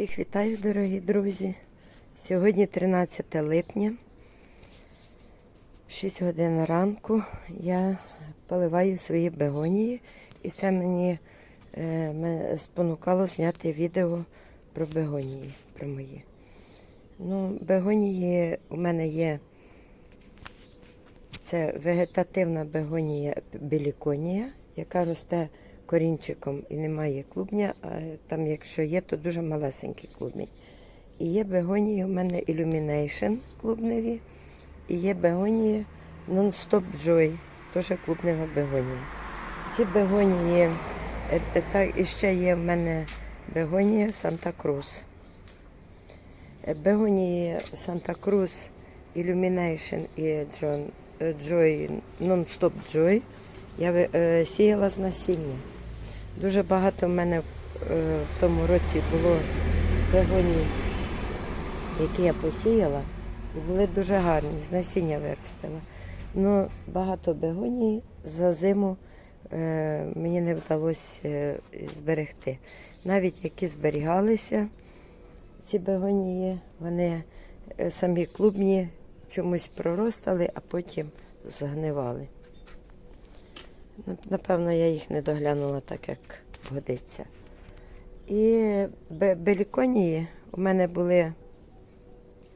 Всіх вітаю, дорогі друзі. Сьогодні 13 липня, 6 годин ранку. Я поливаю свої бегонії, і це мені е, спонукало зняти відео про бегонії, про мої. Ну, бегонії у мене є. Це вегетативна бегонія біліконія, яка росте корінчиком і немає клубня, а там, якщо є, то дуже малесенький клубень. І є бегонії у мене Illumination клубневі, і є бегонії Non-Stop Joy, теж клубнева бегонія. Ці бегонії, е, е, так, і ще є в мене бегонія Санта Крус. Е, Бегонії Санта Крус, Illumination і е, Joy, Non-Stop я сіяла з насіння. Дуже багато в мене е, в тому році було бегоній, які я посіяла, і були дуже гарні, з насіння виростила. Ну, багато бегоній за зиму е, мені не вдалося е, зберегти. Навіть які зберігалися, ці бегонії, вони самі клубні чомусь проростали, а потім згнивали. Напевно, я їх не доглянула так, як годиться. І бе- беліконії у мене були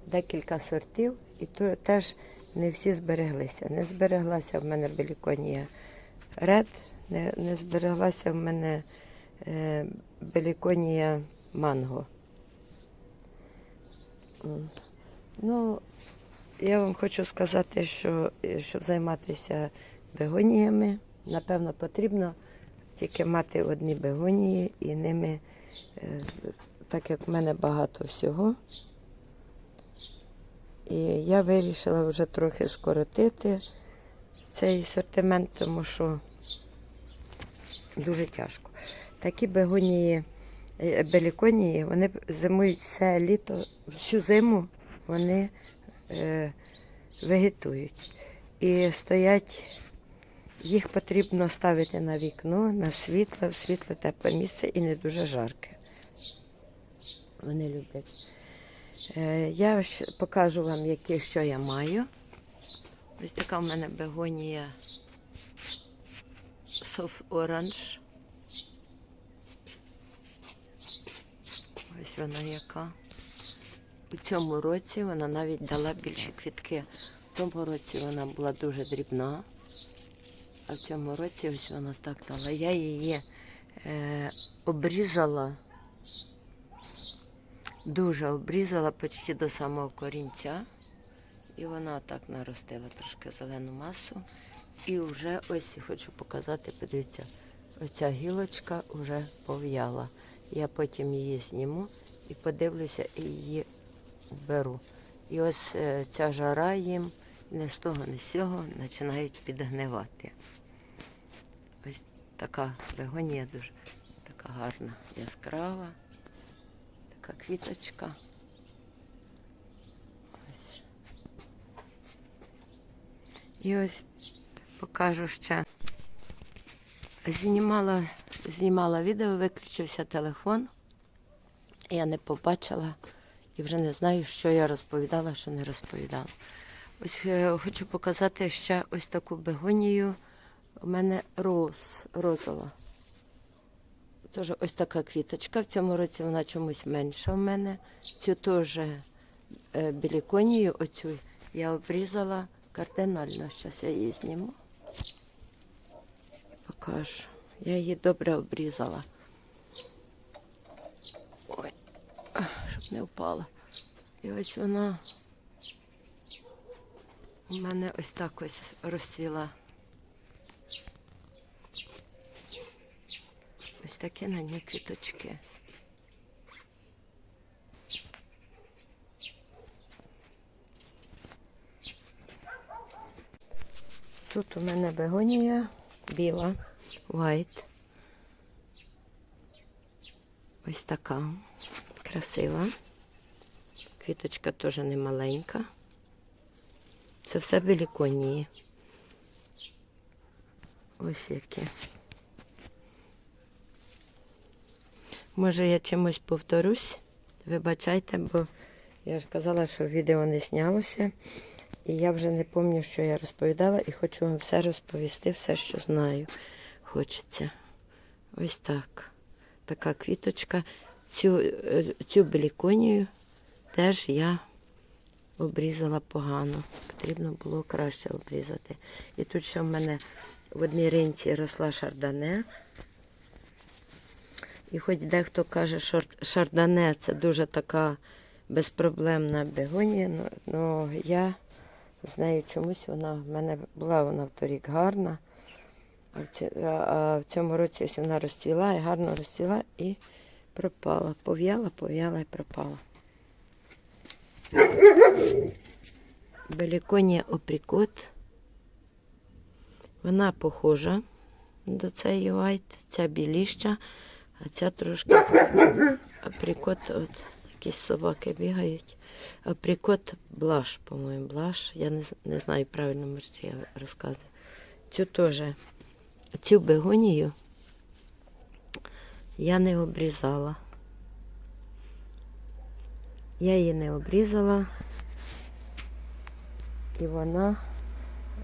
декілька сортів, і то теж не всі збереглися. Не збереглася в мене беліконія ред, не, не збереглася в мене е, беліконія манго. Ну, я вам хочу сказати, що щоб займатися бегоніями, напевно, потрібно тільки мати одні бегонії і ними, е, так як в мене багато всього. І я вирішила вже трохи скоротити цей сортимент, тому що дуже тяжко. Такі бегонії, е, беліконії, вони зимують все літо, всю зиму вони е, вегетують. І стоять, їх потрібно ставити на вікно, на світле, світле тепле місце і не дуже жарке. Вони люблять. Е, Я покажу вам, які, що я маю. Ось така в мене бегонія Soft Orange. Ось вона яка. У цьому році вона навіть дала більше квітки. В тому році вона була дуже дрібна, а в цьому році ось вона так дала. Я її е, обрізала, дуже обрізала почти до самого корінця. І вона так наростила трошки зелену масу. І вже ось хочу показати, подивіться, оця гілочка вже пов'яла. Я потім її зніму і подивлюся і її беру. І ось е, ця жара їм не з того, не з цього починають підгнивати. Ось така бегонія дуже така гарна, яскрава, така квіточка. Ось. І ось покажу ще. Знімала, знімала відео, виключився телефон. Я не побачила і вже не знаю, що я розповідала, що не розповідала. Ось е, хочу показати ще ось таку бегонію. У мене роз, розова. Теж ось така квіточка. В цьому році вона чомусь менша в мене. Цю теж е, біліконію, оцю я обрізала кардинально. Зараз я її зніму. Покажу. Я її добре обрізала. Ой, щоб не впала. І ось вона у мене ось так ось розцвіла. Ось такі на ній квіточки. Тут у мене бегонія біла, white. Ось така красива. Квіточка теж не маленька. Це все біліконії. Ось які. Може, я чимось повторюсь, Вибачайте, бо я ж казала, що відео не знялося. І я вже не пам'ятаю, що я розповідала, і хочу вам все розповісти, все, що знаю. Хочеться. Ось так. Така квіточка. Цю, е, цю беліконію теж я обрізала погано. Потрібно було краще обрізати. І тут ще в мене в одній ринці росла шардане. І хоч дехто каже, що шардане це дуже така безпроблемна бегонія, але я з нею чомусь вона в мене була вона в торік гарна. А в цьому році ось вона розцвіла і гарно розцвіла і пропала. Пов'яла, пов'яла і пропала. Беліконія опрікот. Вона похожа до цієї вайт, ця біліща, а ця трошки априкот, от якісь собаки бігають. Априкот блаш, по-моєму, блаш. Я не, не знаю правильно, може, я розказую. Цю теж, цю бегонію я не обрізала. Я її не обрізала. І вона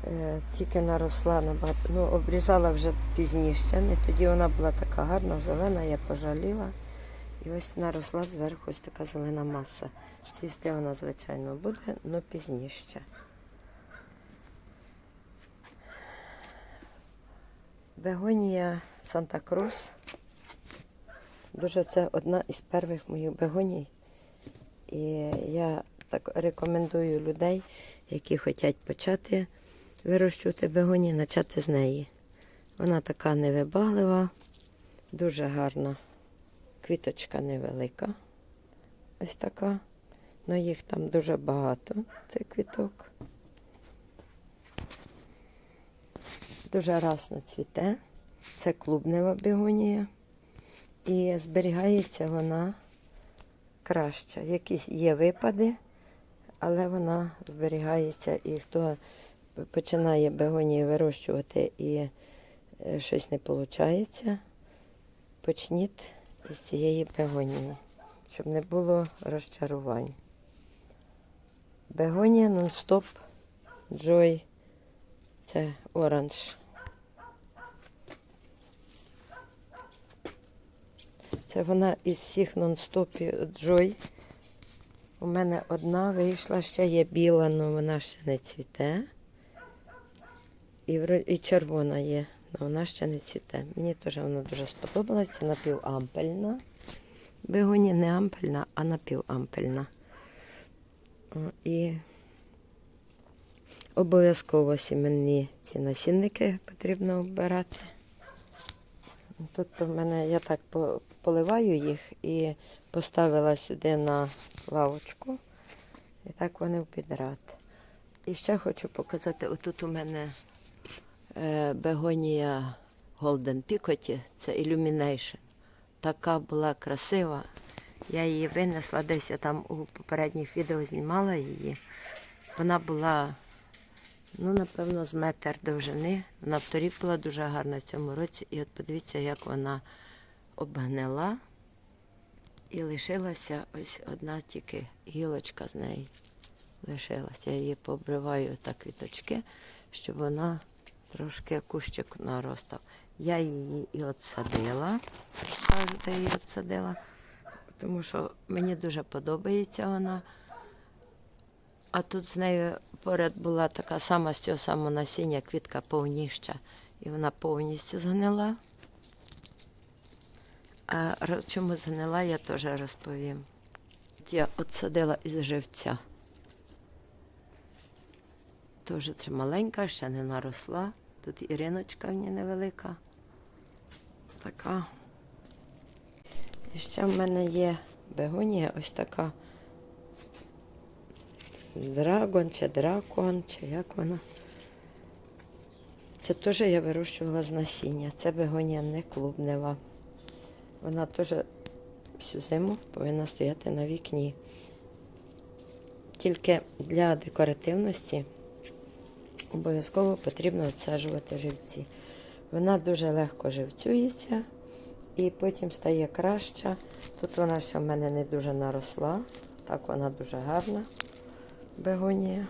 е, тільки наросла набагато. Ну, обрізала вже пізніше. Не тоді вона була така гарна, зелена, я пожаліла. І ось наросла зверху ось така зелена маса. Цвісти вона, звичайно, буде, але пізніше. Бегонія Санта-Крус. Дуже це одна із перших моїх бегоній. І я так рекомендую людей, які хочуть почати вирощувати бегонії, почати з неї. Вона така невибаглива, дуже гарна. Квіточка невелика. Ось така. Ну їх там дуже багато, цих квіток. Дуже расно цвіте. Це клубнева бегонія. І зберігається вона краще. Якісь є випади, але вона зберігається. І хто починає бегонії вирощувати і е, щось не виходить, почніть із цієї бегонії, щоб не було розчарувань. Бегонія нон-стоп Joy. Це оранж. Це вона із всіх нон-стопів Joy. У мене одна вийшла, ще є біла, але вона ще не цвіте. І, і червона є, але вона ще не цвіте. Мені теж вона дуже сподобалась. Це напівампельна. Бегоні не ампельна, а напівампельна. О, І обов'язково сімейні ці насінники потрібно обирати. Тут у мене я так поливаю їх і поставила сюди на лавочку. І так вони в підряд. І ще хочу показати, отут у мене е, бегонія Golden Picot, це Illumination. Така була красива. Я її винесла десь я там у попередніх відео знімала її. Вона була, ну, напевно, з метр довжини. Вона вторік була дуже гарна в цьому році. І от подивіться, як вона обгнила. І лишилася ось одна тільки гілочка з неї. Лишилася. Я її пообриваю так квіточки, щоб вона трошки кущик наростав. Я її і отсадила. Кажете, її отсадила, тому що мені дуже подобається вона. А тут з нею поряд була така сама з цього самого насіння, квітка повніща. І вона повністю згнила. А чому згнила, я теж розповім. Я отсадила із живця. Теж це маленька, ще не наросла. Тут Іриночка в ній невелика. Така. І ще в мене є бегонія ось така. Драгон чи дракон, чи як вона. Це теж я вирощувала з насіння. Це бегонія не клубнева. Вона теж всю зиму повинна стояти на вікні. Тільки для декоративності обов'язково потрібно обсаджувати живці. Вона дуже легко живцюється і потім стає краща. Тут вона ще в мене не дуже наросла. Так вона дуже гарна. Бегонія.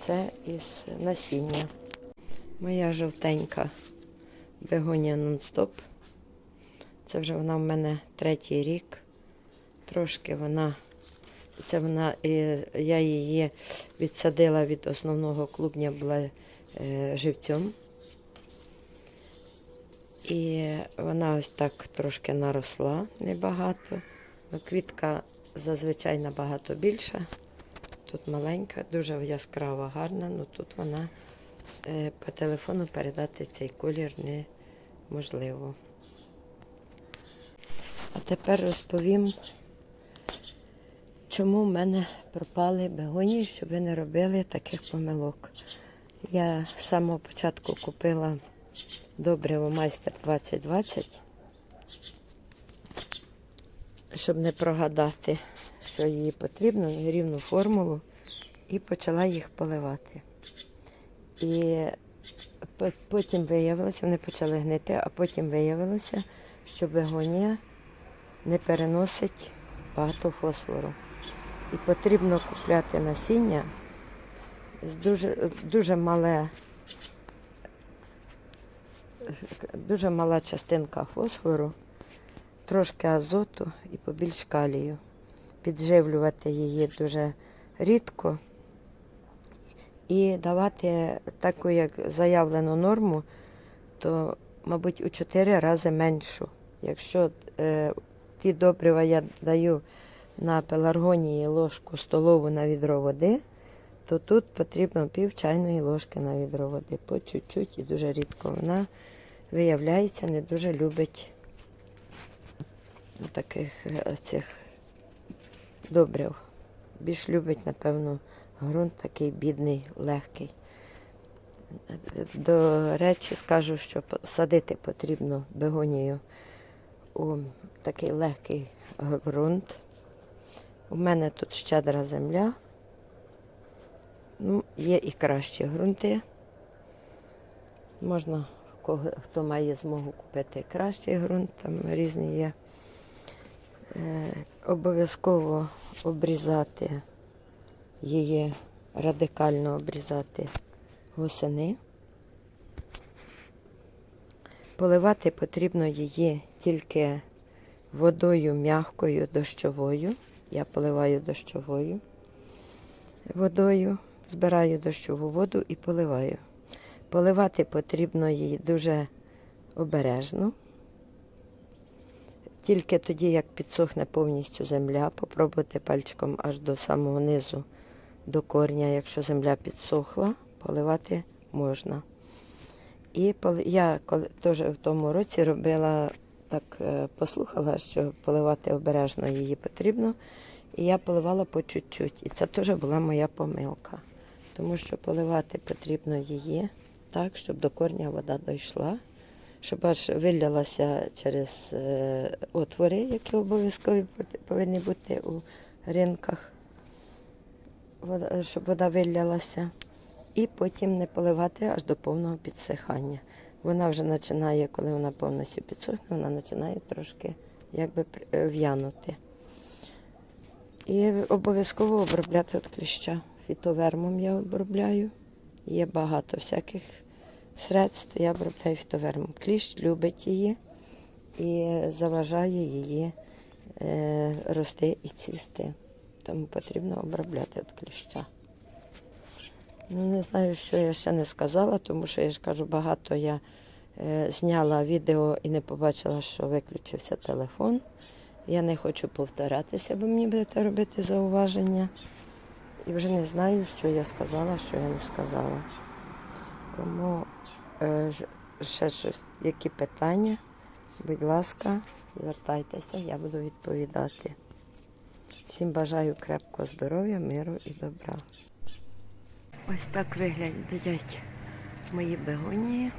Це із насіння. Моя жовтенька бегонія нон-стоп. Це вже вона в мене третій рік. Трошки вона. Це вона, я її відсадила від основного клубня, була е, живцем. І вона ось так трошки наросла небагато. Ну, квітка зазвичай набагато більша. Тут маленька, дуже яскрава, гарна, ну тут вона е, по телефону передати цей колір неможливо. А тепер розповім, чому в мене пропали бегонії, щоб ви не робили таких помилок. Я з самого початку купила добриво майстер 2020, щоб не прогадати, що їй потрібно, рівну формулу, і почала їх поливати. І потім виявилося, вони почали гнити, а потім виявилося, що бегонія не переносить багато фосфору. І потрібно купляти насіння з дуже, дуже мале, дуже мала частинка фосфору, трошки азоту і побільш калію. Підживлювати її дуже рідко і давати таку, як заявлену норму, то, мабуть, у 4 рази меншу. Якщо е, ті добрива я даю на пеларгонії ложку столову на відро води, то тут потрібно пів чайної ложки на відро води. По чуть-чуть і дуже рідко. Вона, виявляється, не дуже любить таких е, цих добрив. Більш любить, напевно, ґрунт такий бідний, легкий. До речі, скажу, що садити потрібно бегонію у такий легкий ґрунт. У мене тут щедра земля. Ну, є і кращі ґрунти. Можна, хто має змогу купити кращий ґрунт, там різні є. Е, обов'язково обрізати її, радикально обрізати восени. Поливати потрібно її тільки водою м'якою дощовою. Я поливаю дощовою водою, збираю дощову воду і поливаю. Поливати потрібно її дуже обережно. Тільки тоді, як підсохне повністю земля, попробуйте пальчиком аж до самого низу, до корня, якщо земля підсохла, поливати можна. І я коли теж в тому році робила так, е, послухала, що поливати обережно її потрібно. І я поливала по чуть-чуть. І це теж була моя помилка. Тому що поливати потрібно її так, щоб до корня вода дійшла, щоб аж вилялася через е, отвори, які обов'язкові повинні бути у ринках, щоб вода вилялася. І потім не поливати аж до повного підсихання. Вона вже починає, коли вона повністю підсохне, вона починає трошки якби е, в'янути. І обов'язково обробляти від кліща. Фітовермом я обробляю. Є багато всяких средств, я обробляю фітовермом. Кліщ любить її і заважає її е, рости і цвісти. Тому потрібно обробляти від кліща. Ну, не знаю, що я ще не сказала, тому що я ж кажу, багато я е, зняла відео і не побачила, що виключився телефон. Я не хочу повторятися, бо мені будете робити зауваження. І вже не знаю, що я сказала, що я не сказала. Кому е, ще щось, які питання, будь ласка, звертайтеся, я буду відповідати. Всім бажаю крепкого здоров'я, миру і добра. Ось так виглядають мої бегонії.